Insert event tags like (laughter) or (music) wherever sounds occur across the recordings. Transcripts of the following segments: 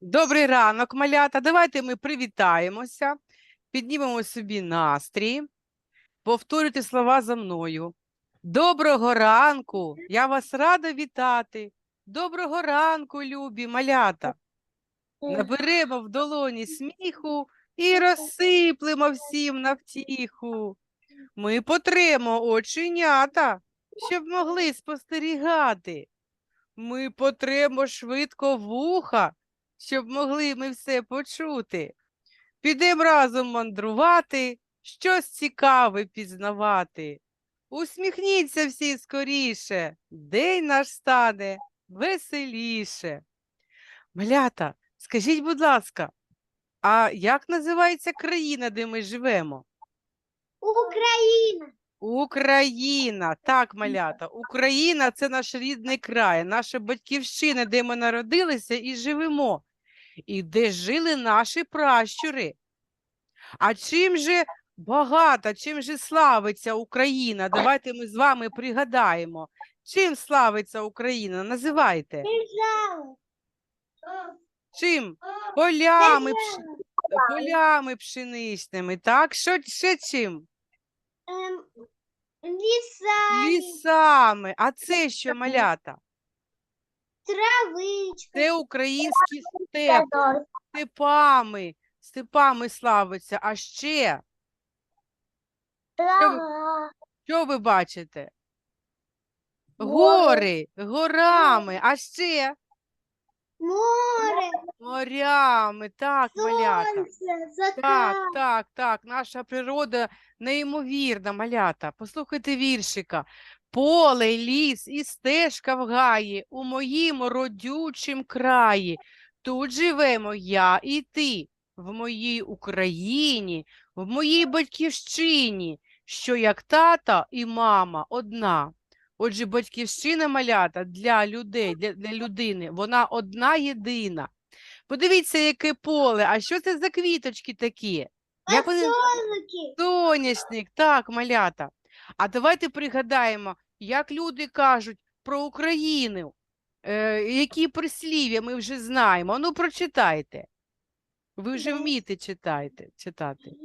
Добрий ранок, малята. Давайте ми привітаємося, піднімемо собі настрій, повторюйте слова за мною. Доброго ранку! Я вас рада вітати. Доброго ранку, любі малята. Наберемо в долоні сміху і розсиплемо всім на втіху. Ми потремо оченята, щоб могли спостерігати. Ми потремо швидко вуха, щоб могли ми все почути. Підемо разом мандрувати, щось цікаве пізнавати. Усміхніться всі скоріше, день наш стане веселіше. Малята, скажіть, будь ласка, а як називається країна, де ми живемо? Україна. Україна, так, малята, Україна це наш рідний край, наша батьківщина, де ми народилися і живемо, і де жили наші пращури. А чим же багата, чим же славиться Україна? Давайте ми з вами пригадаємо. Чим славиться Україна? Називайте. Чим? Полями, полями пшеничними, так? Що ще чим? Ем, ліса, Лісами. А це що, малята? Травичка. Це український степ, степами, степами славиться. А ще, Трава. що ви бачите? Гори. Гори, горами, а ще Море. морями, так, малята. Сонце. Так, Закат. так, так, наша природа неймовірна, малята. Послухайте віршика. Поле, ліс і стежка в гаї у моїм родючім краї. Тут живемо я і ти, в моїй Україні, в моїй батьківщині, що як тата і мама одна. Отже, батьківщина малята для людей, для, для людини, вона одна єдина. Подивіться, яке поле, а що це за квіточки такі? Як вони... Соняшник, так, малята. А давайте пригадаємо, як люди кажуть про Україну, е, які прислів'я ми вже знаємо. Ну, прочитайте. Ви вже вмієте читайте, читати.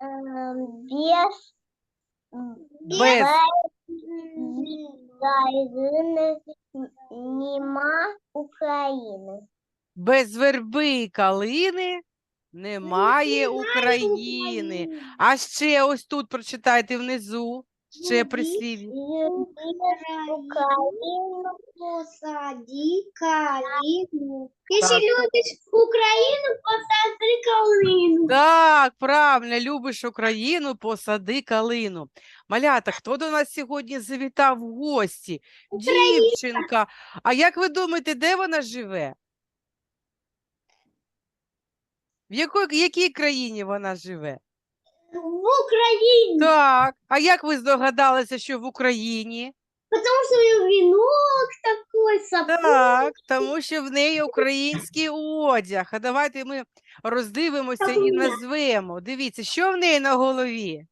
Ем, Без. Без. Нема України. Без верби і калини немає України. А ще ось тут прочитайте внизу, ще прислів'я. Україну посади калину. Якщо Так. любиш Україну, посади калину. Так, правильно, любиш Україну, посади калину. Малята, хто до нас сьогодні завітав в гості? Дівчинка. А як ви думаєте, де вона живе? В якої, якій країні вона живе? В Україні. Так. А як ви здогадалися, що в Україні? Потому что венок такой, сапог. Так, тому що в неї український одяг. А давайте ми роздивимося і назвемо. Дивіться, що в неї на голові?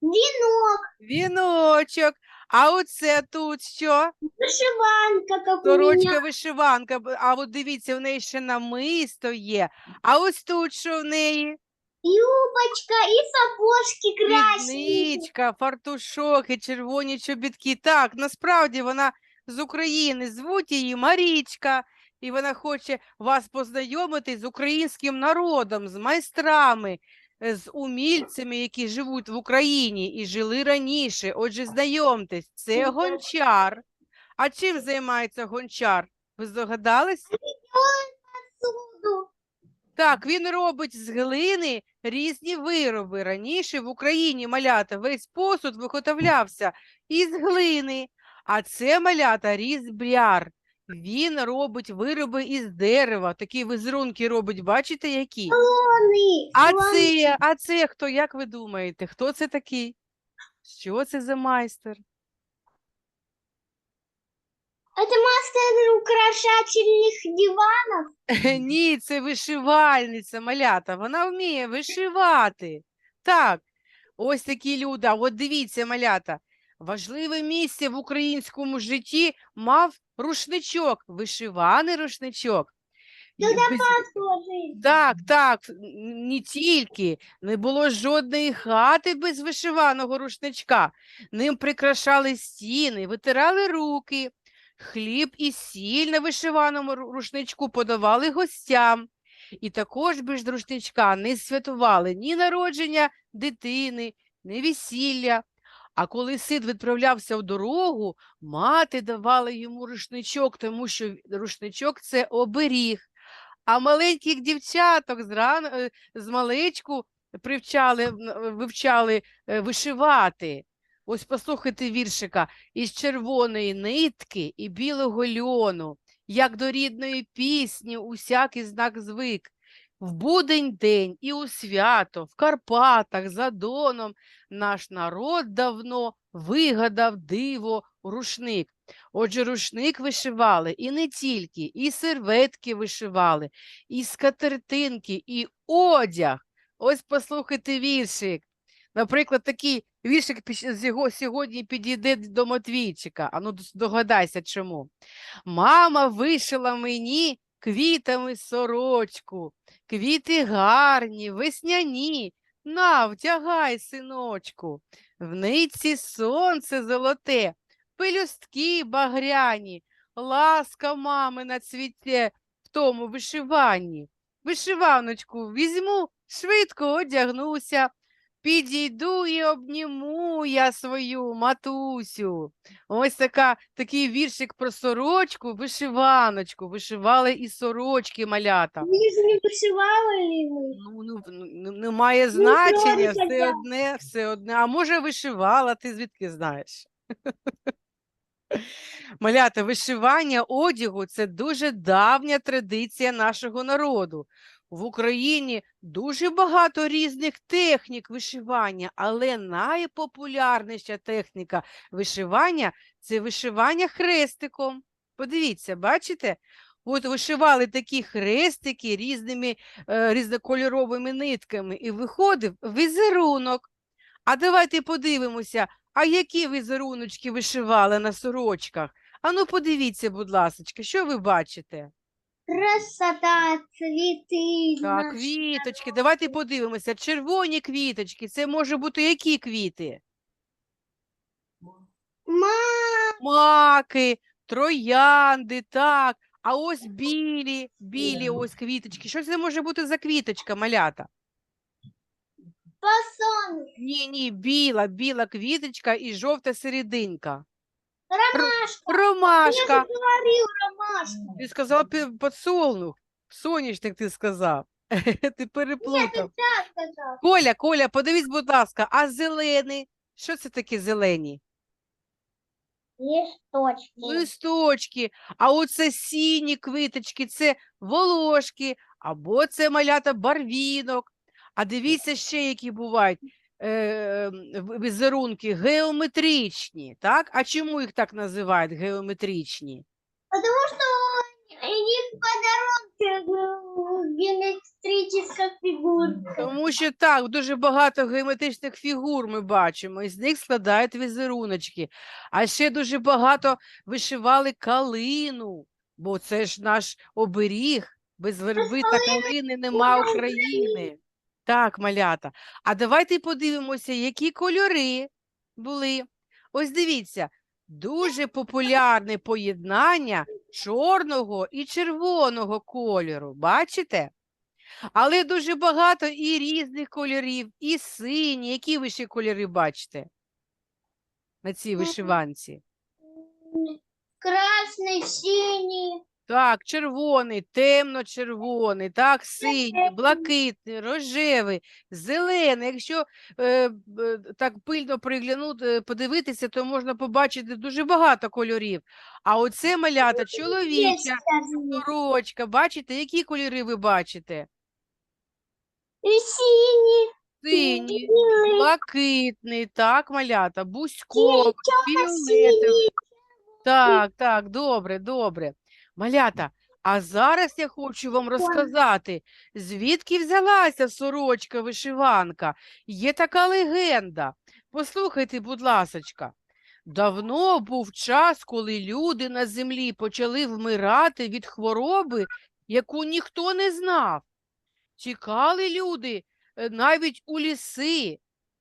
Венок, Віночок. А оце тут що? вышиванка, как у Сорочка вишиванка. А от дивіться, в неї ще намисто є. А ось тут що в неї? Юбочка и сапожки красные. Спідничка, фартушок і червоні чобітки. Так, насправді вона з України. Звуть її Марічка. І вона хоче вас познайомити з українським народом, з майстрами, е, з умільцями, які живуть в Україні і жили раніше. Отже, знайомтесь, це гончар. А чим займається гончар? Ви здогадались? Так, він робить з глини різні вироби. Раніше в Україні малята весь посуд виготовлявся із глини, а це малята різбляр. Він робить вироби із дерева, такі візерунки робить, бачите, які? А це, а це хто, як ви думаєте, хто це такий? Що це за майстер? Это мастер украшательных диванов. (laughs) Ні, це вишивальниця, малята. Вона вміє вишивати. Так, ось такі люди. А от дивіться, малята. Важливе місце в українському житті мав рушничок, вишиваний рушничок. Туда без-. Так, так, не тільки. Не було жодної хати без вишиваного рушничка. Ним прикрашали стіни, витирали руки. Хліб і сіль на вишиваному рушничку подавали гостям. І також без рушничка не святували ні народження дитини, ні весілля. А коли син відправлявся в дорогу, мати давала йому рушничок, тому що рушничок це оберіг. А маленьких дівчаток зран... е, з маличку привчали, вивчали е, вишивати. Ось послухайте віршика. Із червоної нитки і білого льону, як до рідної пісні усякий знак звик. В будень день і у свято, в Карпатах, за Доном, наш народ давно вигадав диво рушник. Отже, рушник вишивали і не тільки, і серветки вишивали, і скатертинки, і одяг. Ось послухайте віршик. Наприклад, такий віршик сьогодні підійде до Матвійчика. А ну догадайся чому. Мама вишила мені квітами сорочку. Квіти гарні, весняні. На, вдягай, синочку. В нитці сонце золоте, пелюстки багряні, ласка мамина цвіте в тому вишиванні. Вишиваночку візьму, швидко одягнуся, підійду і обніму я свою матусю. Ось така, такий віршик про сорочку, вишиваночку. Вишивали і сорочки малята. Мы же не вышивали мы. Ну, ну, ну, ну, немає значення, правильно, все да. одне, все одне. А може вишивала, ти звідки знаєш? (laughs) Малята, вишивання одягу це дуже давня традиція нашого народу. В Україні дуже багато різних технік вишивання, але найпопулярніша техніка вишивання це вишивання хрестиком. Подивіться, бачите? От вишивали такі хрестики різними е, різнокольоровими нитками, і виходив візерунок. А давайте подивимося, а які візеруночки вишивали на сорочках? Ану, подивіться, будь ласка, що ви бачите? Красота, цветы. Так, квіточки. Давайте подивимося. Червоні квіточки. Це може бути які квіти? Ма, Маки, троянди, так. А ось білі, білі ось квіточки. Що це може бути за квіточка, малята? фасон, Ні, ні, біла, біла квіточка і жовта серединка. Ромашка. Я Ромашка. же говорил ромашка. Ти сказав пі- подсолнух. Соняшник ти сказав. (laughs) Ти переплутав. Так сказал. Коля, Коля, подивись, будь ласка, а зелений? Що це таке зелені? Листочки. Листочки. А оце сіні квиточки, це волошки, або це малята барвінок. А дивіться ще, які бувають е, візерунки геометричні, так? А чому їх так називають геометричні? Потому что у них подарунки э, геометрическая. Тому що так, дуже багато геометричних фігур ми бачимо, і з них складають візеруночки. А ще дуже багато вишивали калину, бо це ж наш оберіг. Без верби та калини нема України. Так, малята. А давайте подивимося, які кольори були. Ось дивіться, дуже популярне поєднання чорного і червоного кольору. Бачите? Але дуже багато і різних кольорів, і сині. Які ви ще кольори бачите на цій вишиванці? Красный, синий. Так, червоний, темно-червоний, так, синій, блакитний, рожевий, зелений. Якщо е, так пильно приглянути, е, подивитися, то можна побачити дуже багато кольорів. А оце малята чоловіча сорочка. Бачите, які кольори ви бачите? И синий. Синій, блакитний, так, малята, бузьковий, фіолетовий. Так, так, добре, добре. Малята, а зараз я хочу вам розказати, звідки взялася сорочка вишиванка. Є така легенда. Послухайте, будь ласочка. Давно був час, коли люди на землі почали вмирати від хвороби яку ніхто не знав. Тікали люди е, навіть у ліси,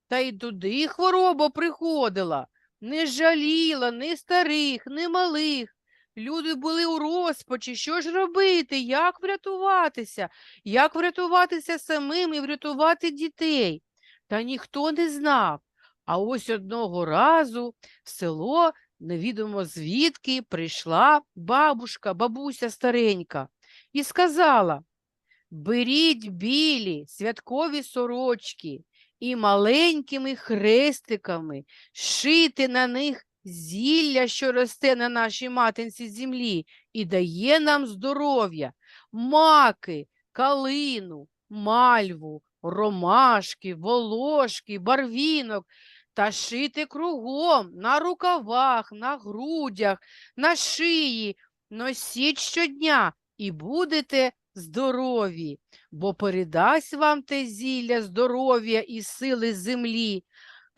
та й туди хвороба приходила. Не жаліла ні старих, ні малих. Люди були у розпачі. Що ж робити? Як врятуватися? Як врятуватися самим і врятувати дітей? Та ніхто не знав. А ось одного разу в село невідомо звідки прийшла бабушка, бабуся старенька, і сказала: Беріть білі святкові сорочки і маленькими хрестиками шити на них зілля, що росте на нашій матинці землі, і дає нам здоров'я, маки, калину, мальву, ромашки, волошки, барвінок. Та шити кругом на рукавах, на грудях, на шиї. Носіть щодня і будете здорові, бо передасть вам те зілля здоров'я і сили землі,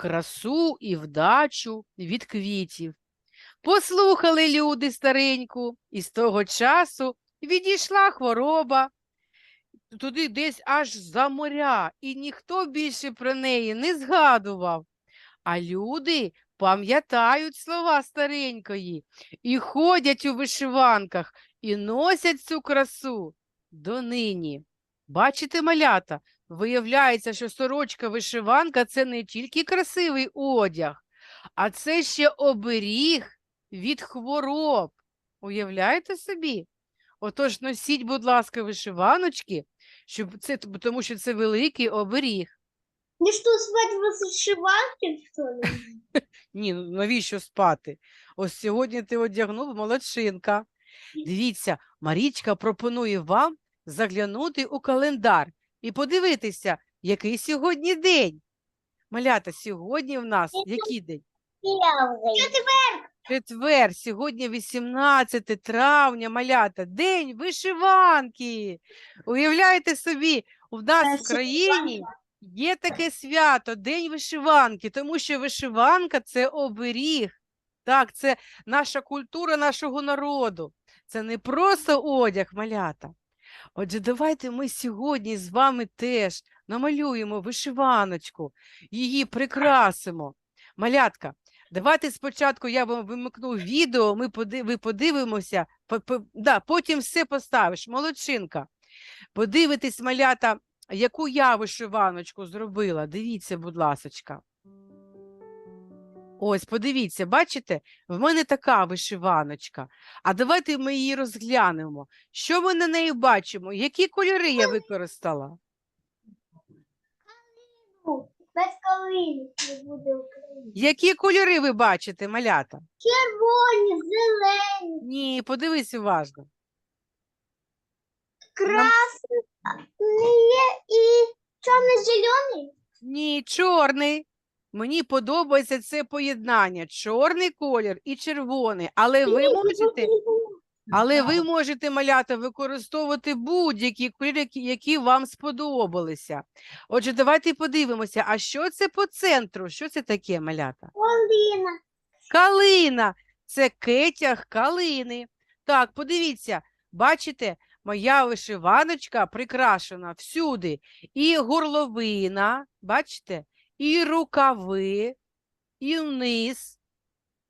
красу і вдачу від квітів. Послухали люди стареньку, і з того часу відійшла хвороба туди десь аж за моря, і ніхто більше про неї не згадував. А люди пам'ятають слова старенької і ходять у вишиванках, і носять цю красу донині. Бачите, малята, виявляється, що сорочка вишиванка це не тільки красивий одяг, а це ще оберіг від хвороб. Уявляєте собі? Отож, носіть, будь ласка, вишиваночки, щоб це, тому що це великий оберіг. Мне что, спать в вышиванке, что ли? (laughs) Ні, ну навіщо спати? Ось сьогодні ти одягнув молодчинка. Дивіться, Марічка пропонує вам заглянути у календар і подивитися, який сьогодні день. Малята, сьогодні в нас який день? Четвер, сьогодні 18 травня, малята, день вишиванки. Уявляєте собі, у нас в країні є таке свято, День вишиванки, тому що вишиванка це оберіг. Так, це наша культура нашого народу. Це не просто одяг, малята. Отже, давайте ми сьогодні з вами теж намалюємо вишиваночку, її прикрасимо. Малятка, давайте спочатку я вам вимикну відео, ми поди- ви подивимося, по- по- да, потім все поставиш. Молодчинка. Подивитись, малята, яку я вишиваночку зробила. Дивіться, будь ласочка. Ось, подивіться, бачите, в мене така вишиваночка. А давайте ми її розглянемо. Що ми на неї бачимо? Які кольори я використала? Без буде. Які кольори ви бачите, малята? Червоні, зелені, Ні, подивись уважно. красні і чорно-зелений. Ні, чорний. Мені подобається це поєднання. Чорний колір і червоний. Але ви можете, але ви можете, малята, використовувати будь-які кольори, які- вам сподобалися. Отже, давайте подивимося, а що це по центру? Що це таке, малята? Поліна. Калина. Це кетяг калини. Так, подивіться, бачите, моя вишиваночка прикрашена всюди. І горловина, бачите, і рукави, і вниз.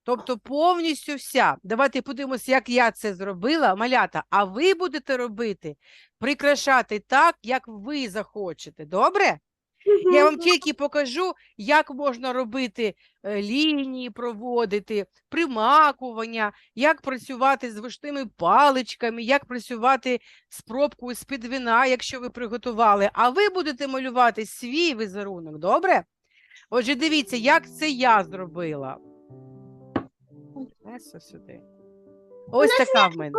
Тобто повністю вся. Давайте подивимося, як я це зробила, малята. А ви будете робити, прикрашати так, як ви захочете. Добре? Я вам тільки покажу, як можна робити е, лінії, проводити, примакування, як працювати з вишними паличками, як працювати з пробкою з-під вина, якщо ви приготували. А ви будете малювати свій візерунок, добре? Отже, дивіться, як це я зробила. Сюди. Ось така в мене.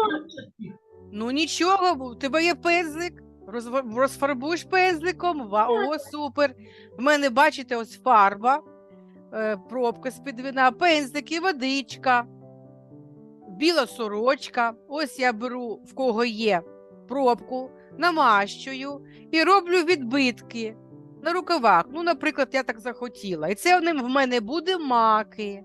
Ну нічого, у тебе є пензлик. Розфарбуєш пензликом. О, супер. В мене, бачите, ось фарба, е, пробка з-під вина, пензлик і водичка, біла сорочка. Ось я беру, в кого є пробку, намащую і роблю відбитки на рукавах. Ну, наприклад, я так захотіла. І це в в мене буде маки.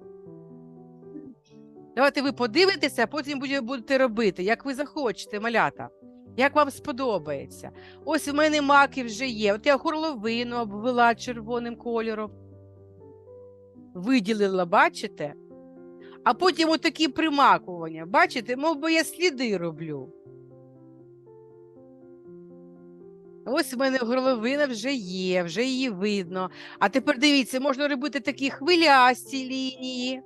Давайте ви подивитеся, а потім будете робити, як ви захочете, малята. Як вам сподобається? Ось у мене маки вже є. От я горловину обвела червоним кольором. Виділила, бачите? А потім отакі примакування. Бачите, мов би я сліди роблю. Ось в мене горловина вже є, вже її видно. А тепер дивіться, можна робити такі хвилясті лінії.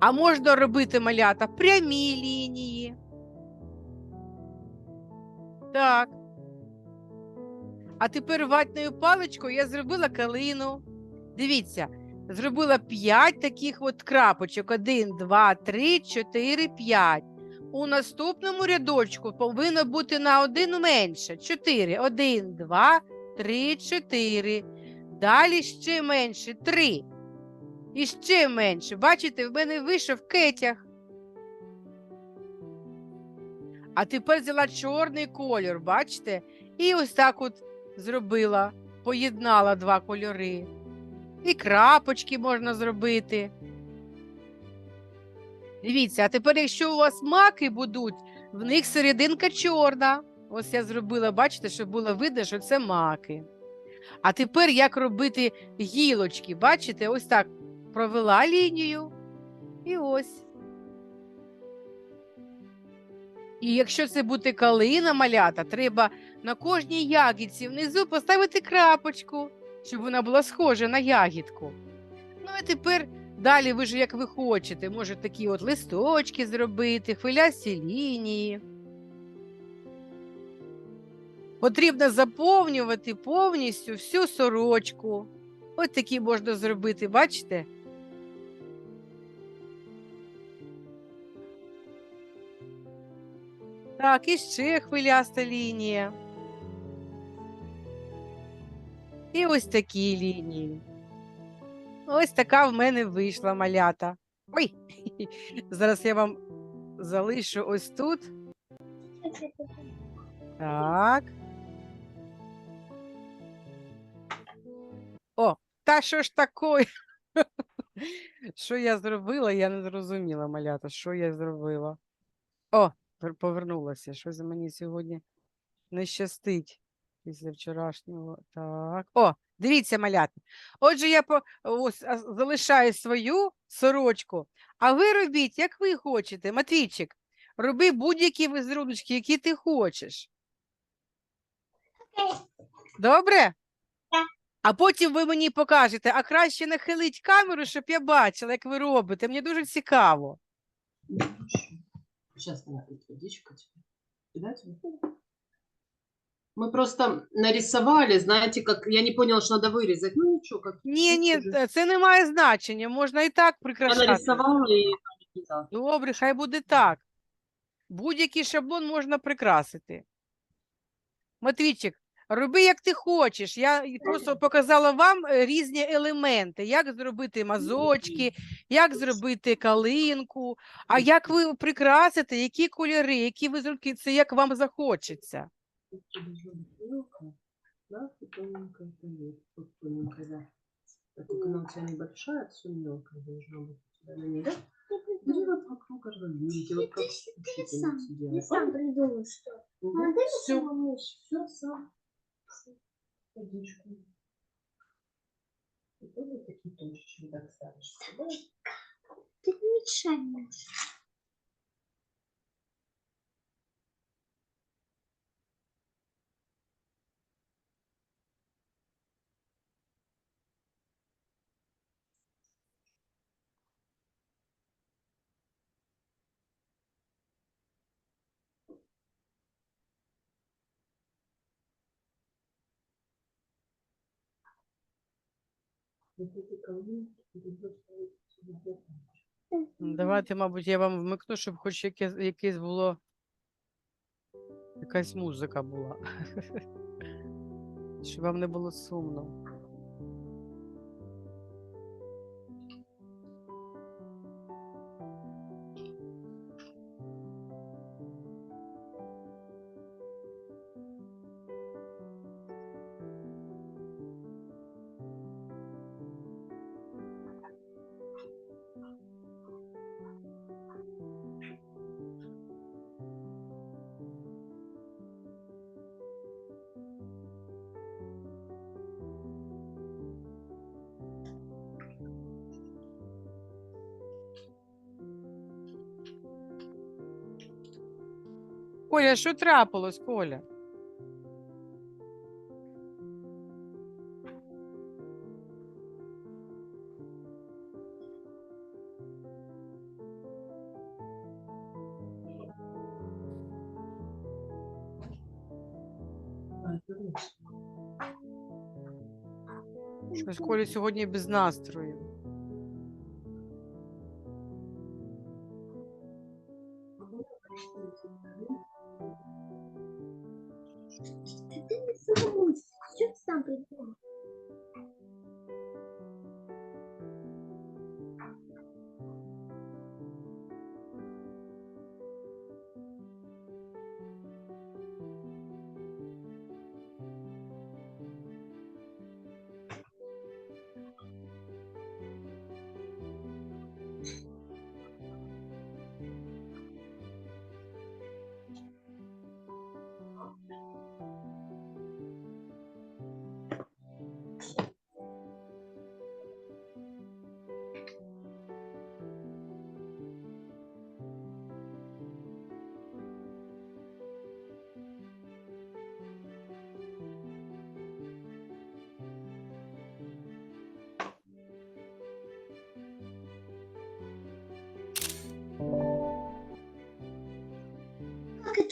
А можна робити малята прямі лінії. Так. А тепер ватною паличкою я зробила калину. Дивіться, зробила 5 таких от крапочок. 1, 2, 3, 4, 5. У наступному рядочку повинно бути на один менше. 4. 1, 2, 3, 4. Далі ще менше 3. І ще менше. Бачите, в мене вийшов кетях. А тепер взяла чорний кольор, бачите? І ось так от зробила, поєднала два кольори. І крапочки можна зробити. Дивіться, а тепер, якщо у вас маки будуть, в них серединка чорна. Ось я зробила, бачите, щоб було видно, що це маки. А тепер як робити гілочки, бачите, ось так провела лінію і ось. І якщо це буде калина малята, треба на кожній ягідці внизу поставити крапочку, щоб вона була схожа на ягідку. Ну і тепер далі ви ж як ви хочете, може такі от листочки зробити, хвилясті лінії. Потрібно заповнювати повністю всю сорочку. Ось такі можна зробити, бачите? Так, і ще хвиляста лінія. І ось такі лінії. Ось така в мене вийшла малята. Ой, (laughs) зараз я вам залишу ось тут. Так. О, та що ж такое? (laughs) Що я зробила, я не зрозуміла, малята, що я зробила. О, повернулася. Щось мені сьогодні не щастить після вчорашнього. Так. О, дивіться, малята. Отже, я по, ось, залишаю свою сорочку, а ви робіть, як ви хочете. Матвійчик, роби будь-які візеруночки, які ти хочеш. Добре? А потім ви мені покажете, а краще нахилить камеру, щоб я бачила, як ви робите. Мені дуже цікаво. Сейчас она тут водичка тебе. Кидать тебе? Мы просто нарисовали, знаете, как я не поняла, что надо вырезать. Ну ничего, как Ні, ні, це не має значення. Можна і так я прикрашати. нарисовала и да. Добре, хай буде так. Будь-який шаблон можна прикрасити. Матвійчик, роби як ти хочеш. Я просто показала вам е, різні елементи, як зробити мазочки, як зробити калинку, а як ви прикрасите, які кольори, які візерунки, це як вам захочеться. Быть мелкая, да, и тоненькая поверх. Вот тоненькая, да. Так как она у тебя небольшая, все мелкое должно быть у тебя на ней, да? Бери вот вокруг орнаментики, вот как ты сам, делает. сам придумал, что. А дай Все, все сам. Водичку. И тоже такие точечки так ставишь. да? Ты не мешай мне. Давайте, мабуть, я вам вмикну, щоб хоч якесь, якесь було. Якась музика була. (laughs) Щоб вам не було сумно. Коля, що трапилось, Коля? Щось Коля сьогодні без настрою.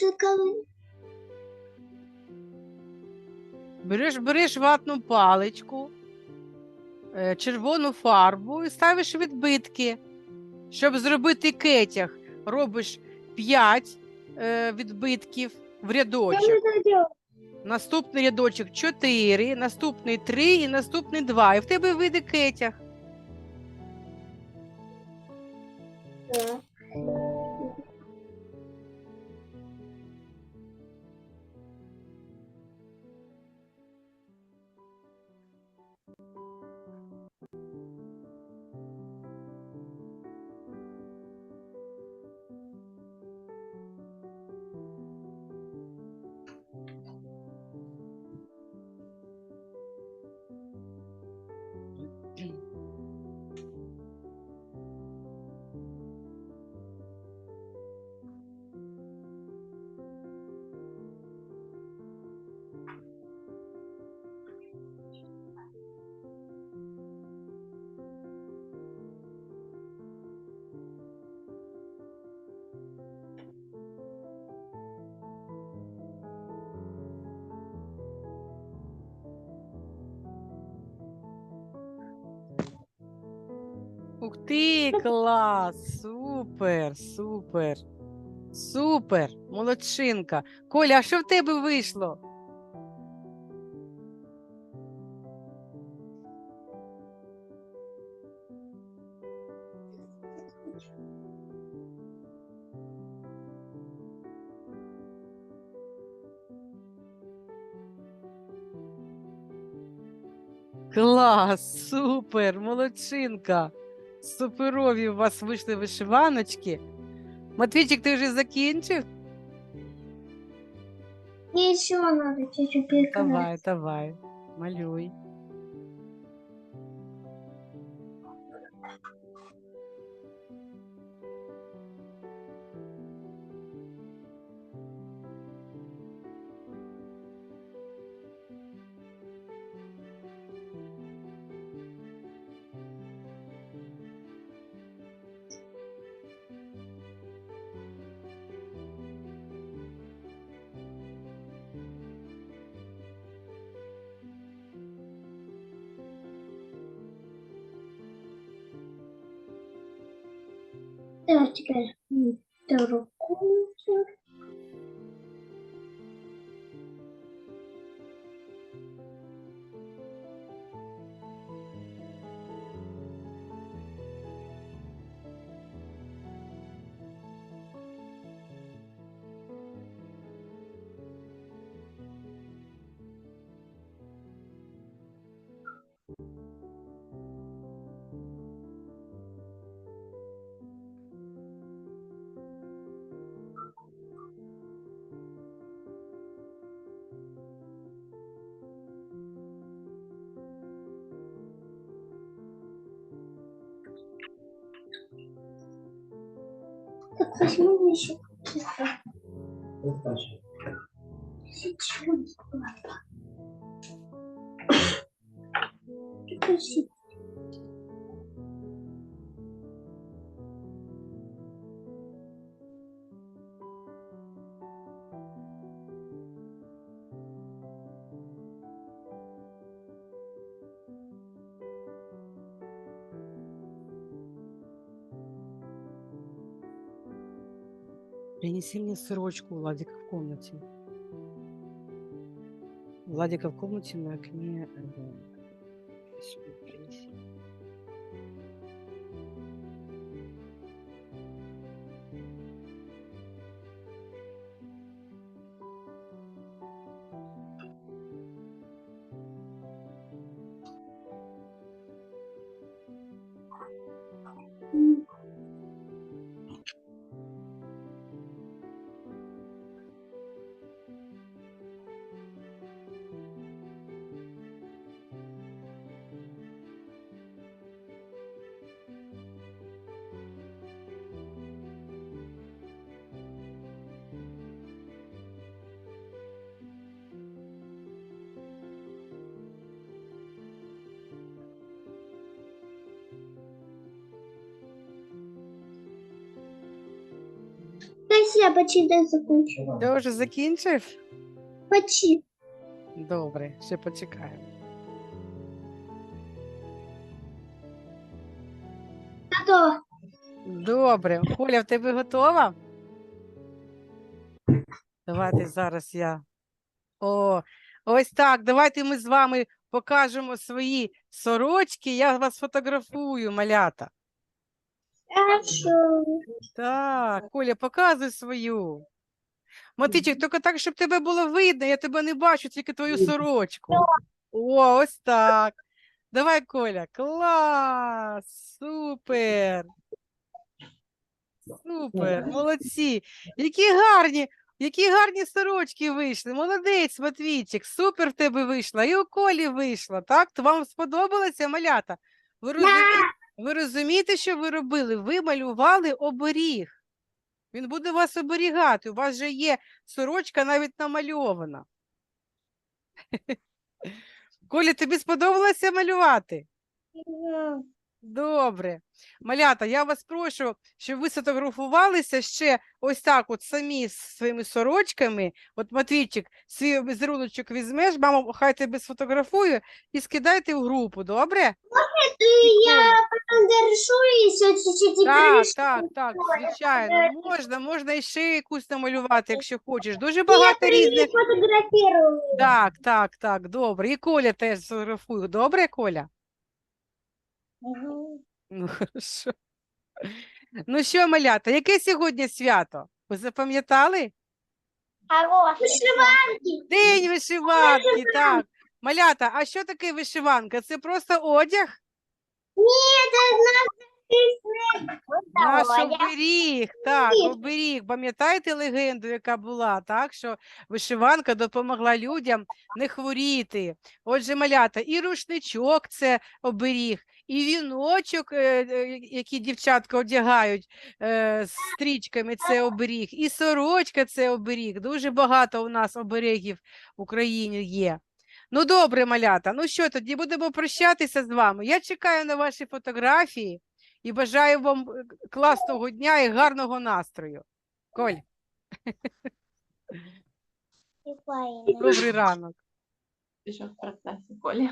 Как это колы? Береш, береш ватну паличку, е, червону фарбу і ставиш відбитки. Щоб зробити кетяг, робиш 5 відбитків в рядочок. это делать? Наступний рядочок 4, наступний 3 і наступний 2. І в тебе вийде кетяг. Ти, клас! Супер, супер, супер, молодчинка. Коля, а що в тебе вийшло? Клас, супер, молодчинка. Суперові у вас вийшли вишиваночки. Матвійчик, ти вже закінчив? Мне еще надо чуть-чуть. Давай, давай, малюй. Давай Так возьму еще Принеси мне сырочку Владика в комнате. Владика в комнате на окне. э, принеси. Дайте я почитаю закончу. Ти вже закінчив? Почти. Добре, ще почекаємо. Готово. Добре. Коля, в тебе готова? Давайте зараз я. О, ось так. Давайте ми з вами покажемо свої сорочки. Я вас фотографую, малята. Хорошо. Так, Коля, показуй свою. Матичик, тільки так, щоб тебе було видно, я тебе не бачу, тільки твою сорочку. О, ось так. Давай, Коля. Клас! Супер! Супер, молодці. Які гарні, які гарні сорочки вийшли. Молодець, Матвійчик, супер в тебе вийшло. І у Колі вийшло, так? То вам сподобалося, малята? Ви розумієте, ви розумієте, що ви робили? Ви малювали оберіг. Він буде вас оберігати. У вас же є сорочка навіть намальована. (laughs) Коля, тобі сподобалося малювати? Добре. Малята, я вас прошу, щоб ви сфотографувалися ще ось так, от самі з своїми сорочками. От Матвійчик, свій візеруночок візьмеш, мама хай тебе сфотографує і скидайте в групу, добре? Я дорисую еще чуть-чуть Так, так, так, звичайно. Можна, можна і ще якусь намалювати, якщо хочеш. Дуже багато різних. перефотографирую. Так, так, так, добре. І Коля теж сфотографую. Добре, Коля? Ну, хорошо. Ну що, малята, яке сьогодні свято? Ви запам'ятали? Вышиванки. День вишиванки, так. Малята, а що таке вишиванка? Це просто одяг? Нет, это Наш наш оберіг, так, оберіг. Пам'ятаєте легенду, яка була, так? Що вишиванка допомогла людям не хворіти. Отже, малята, і рушничок це оберіг, і віночок, е, е, дівчатка одягають е, з стрічками, це оберіг, і сорочка це оберіг. Дуже багато у нас оберегів в Україні є. Ну, добре, малята. Ну що, тоді будемо прощатися з вами. Я чекаю на ваші фотографії і бажаю вам класного дня і гарного настрою. Коль, добрий ранок. Еще в процессе, Коля.